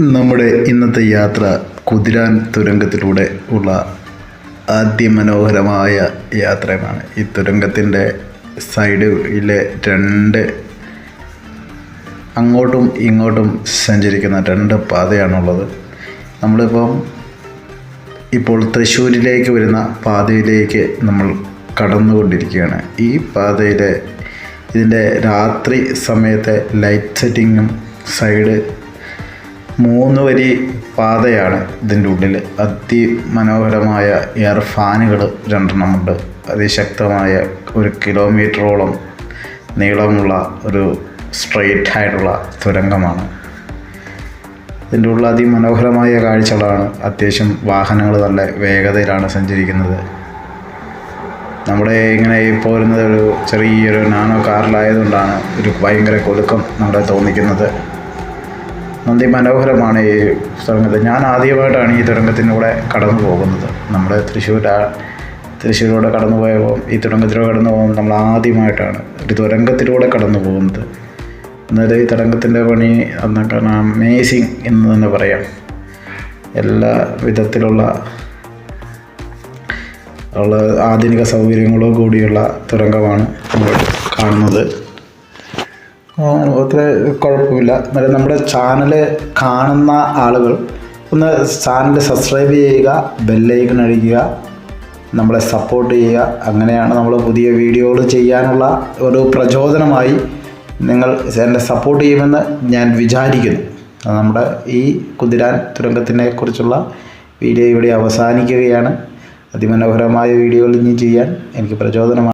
നമ്മുടെ ഇന്നത്തെ യാത്ര കുതിരാൻ തുരങ്കത്തിലൂടെ ഉള്ള അതിമനോഹരമായ യാത്രയാണ് ഈ തുരങ്കത്തിന്റെ സൈഡിലെ രണ്ട് അങ്ങോട്ടും ഇങ്ങോട്ടും സഞ്ചരിക്കുന്ന രണ്ട് പാതയാണുള്ളത്. നമ്മളിപ്പം ഇപ്പോൾ തൃശ്ശൂരിലേക്ക് വരുന്ന പാതയിലേക്ക് നമ്മൾ കടന്നുകൊണ്ടിരിക്കുകയാണ്. ഈ പാതയിലെ ഇതിന്റെ രാത്രി സമയത്തെ ലൈറ്റ് സെറ്റിങ്ങും സൈഡ് മൂന്ന് വരി പാതയാണ് ഇതിന്റെ ഉള്ളിൽ അതിമനോഹരമായ എയർ ഫാനുകൾ രണ്ടെണ്ണമുണ്ട്. അതിശക്തമായ ഒരു കിലോമീറ്ററോളം നീളമുള്ള ഒരു സ്ട്രെയിറ്റ് ആയിട്ടുള്ള തുരങ്കമാണ്. ഇതിന്റെ ഉള്ളിൽ അതിമനോഹരമായ കാഴ്ചകളാണ് അത്യാവശ്യം വാഹനങ്ങൾ നല്ല വേഗതയിലാണ് സഞ്ചരിക്കുന്നത്. നമ്മുടെ ഇങ്ങനെ ഇപ്പോൾ വരുന്നത് ഒരു ചെറിയൊരു നാനോ കാറിലായതുകൊണ്ടാണ് ഒരു ഭയങ്കര കൊലുക്കം നമ്മളെ തോന്നിക്കുന്നത്. നന്ദി മനോഹരമാണ് ഈ തുരങ്കത്തിൽ ഞാൻ ആദ്യമായിട്ടാണ് ഈ തുരങ്കത്തിലൂടെ കടന്നു പോകുന്നത്. നമ്മുടെ തൃശ്ശൂർ തൃശ്ശൂരിലൂടെ കടന്നു പോയപ്പോൾ ഈ തുരങ്കത്തിലൂടെ കടന്നു പോകുമ്പോൾ നമ്മൾ ആദ്യമായിട്ടാണ് ഒരു തുരങ്കത്തിലൂടെ കടന്നു പോകുന്നത്. എന്നാലും ഈ തുരങ്കത്തിന്റെ പണി എന്നൊക്കെ അമേസിങ് എന്ന് തന്നെ പറയാം. എല്ലാ വിധത്തിലുള്ള ഉള്ള ആധുനിക സൗകര്യങ്ങളോ കൂടിയുള്ള തുരങ്കമാണ് നമ്മൾ കാണുന്നത്. ആ, അത്ര കുഴപ്പമില്ല. എന്നാലും നമ്മുടെ ചാനൽ കാണുന്ന ആളുകൾ ഒന്ന് ചാനൽ സബ്സ്ക്രൈബ് ചെയ്യുക ബെല്ലൈക്കൺ അടിക്കുക നമ്മളെ സപ്പോർട്ട് ചെയ്യുക. അങ്ങനെയാണ് നമ്മൾ പുതിയ വീഡിയോകൾ ചെയ്യാനുള്ള ഒരു പ്രചോദനമായി നിങ്ങൾ എന്നെ സപ്പോർട്ട് ചെയ്യുമെന്ന് ഞാൻ വിചാരിക്കുന്നു. നമ്മുടെ ഈ കുതിരാൻ തുരങ്കത്തിനെ കുറിച്ചുള്ള വീഡിയോ ഇവിടെ അവസാനിക്കുകയാണ്. അതിമനോഹരമായ വീഡിയോകൾ ഇനി ചെയ്യാൻ എനിക്ക് പ്രചോദനമാണ്